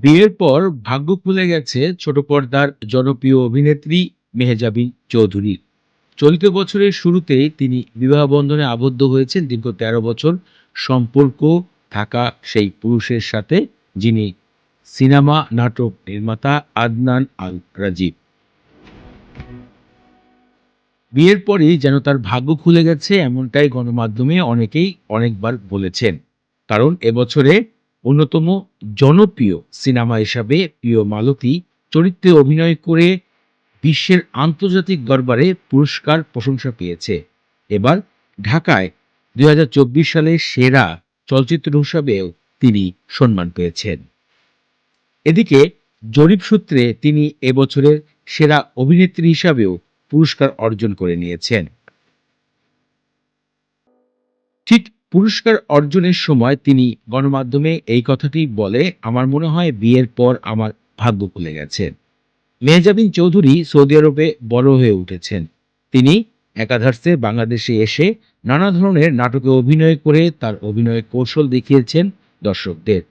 বিয়ের পর ভাগ্য খুলে গেছে ছোট পর্দার জনপ্রিয় অভিনেত্রী মেহজাবিন চৌধুরীর। চলিত বছরের শুরুতেই তিনি বিবাহ বন্ধনে আবদ্ধ হয়েছেন দীর্ঘ তেরো বছর। সম্পর্ক থাকা সেই পুরুষের সাথে, যিনি সিনেমা নাটক নির্মাতা আদনান আল রাজীব বিয়ের পরেই যেন তার ভাগ্য খুলে গেছে এমনটাই গণমাধ্যমে অনেকেই অনেকবার বলেছেন। কারণ এবছরে অন্যতম জনপ্রিয় সিনেমা হিসাবে প্রিয় মালতী চরিত্রে অভিনয় করে বিশ্বের আন্তর্জাতিক দরবারে পুরস্কার প্রশংসা পেয়েছে। এবার ঢাকায় দুই সালে সেরা চলচ্চিত্র হিসাবেও তিনি সম্মান পেয়েছেন। এদিকে জরিপ সূত্রে তিনি এবছরের সেরা অভিনেত্রী হিসাবেও পুরস্কার অর্জন করে নিয়েছেন। ঠিক পুরস্কার অর্জনের সময় তিনি গণমাধ্যমে এই কথাটি বলে, আমার মনে হয় বিয়ের পর আমার ভাগ্য খুলে গেছে। মেহজাবিন চৌধুরী সৌদি আরবে বড় হয়ে উঠেছেন। তিনি একাধার্সে বাংলাদেশে এসে নানা ধরনের নাটকে অভিনয় করে তার অভিনয় কৌশল দেখিয়েছেন দর্শকদের।